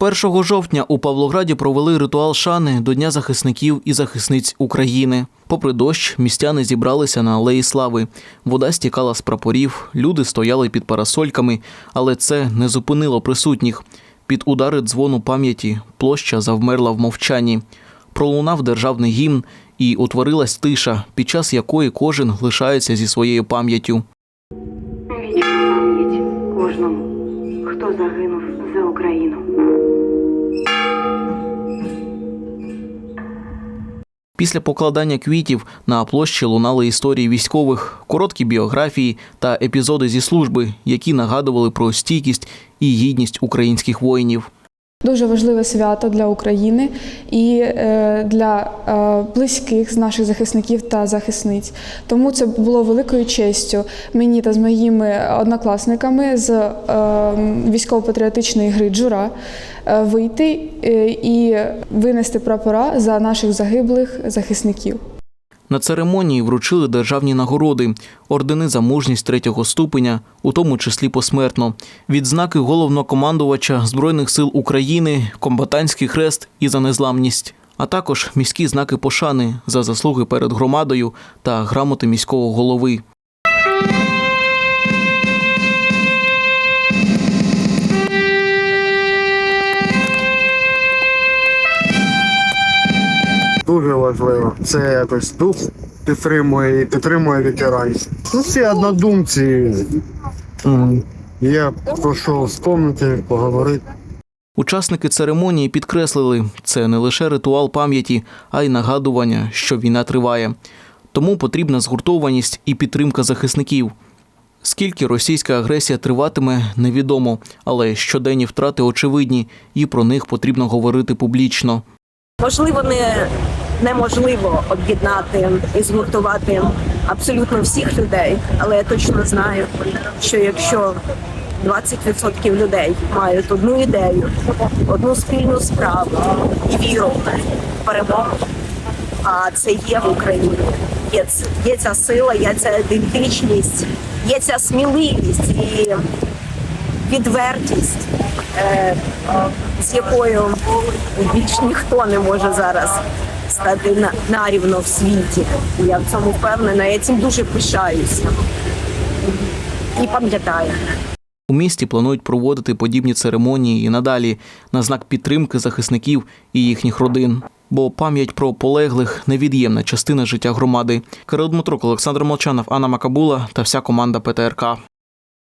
1 жовтня у Павлограді провели ритуал шани до Дня захисників і захисниць України. Попри дощ, містяни зібралися на алеї слави. Вода стікала з прапорів, люди стояли під парасольками, але це не зупинило присутніх. Під удари дзвону пам'яті площа завмерла в мовчанні. Пролунав державний гімн і утворилась тиша, під час якої кожен лишається зі своєю пам'яттю. Пам'ять кожному, хто загинув за Україну. Після покладання квітів на площі лунали історії військових, короткі біографії та епізоди зі служби, які нагадували про стійкість і гідність українських воїнів. Дуже важливе свято для України і е, для е, близьких з наших захисників та захисниць. Тому це було великою честю мені та з моїми однокласниками з е, військово-патріотичної гри Джура вийти і винести прапора за наших загиблих захисників. На церемонії вручили державні нагороди, ордени за мужність третього ступеня, у тому числі посмертно, відзнаки головнокомандувача Збройних сил України, комбатантський хрест і за незламність, а також міські знаки пошани за заслуги перед громадою та грамоти міського голови. Дуже важливо. Це якось дух підтримує і підтримує ветеранів. Ну, всі однодумці. М, Є про що вспомнити, поговорити. Учасники церемонії підкреслили, це не лише ритуал пам'яті, а й нагадування, що війна триває. Тому потрібна згуртованість і підтримка захисників. Скільки російська агресія триватиме, невідомо, але щоденні втрати очевидні, і про них потрібно говорити публічно. Можливо, не неможливо об'єднати і згуртувати абсолютно всіх людей, але я точно знаю, що якщо 20% людей мають одну ідею, одну спільну справу і віру в перемогу, а це є в Україні. Є, є ця сила, є ця ідентичність, є ця сміливість і відвертість, е, з якою більш ніхто не може зараз стати на, нарівно в світі. Я в цьому впевнена, я цим дуже пишаюся і пам'ятаю. У місті планують проводити подібні церемонії і надалі на знак підтримки захисників і їхніх родин. Бо пам'ять про полеглих невід'ємна частина життя громади. Кирил Дмитрук, Олександр Молчанов, Анна Макабула та вся команда ПТРК.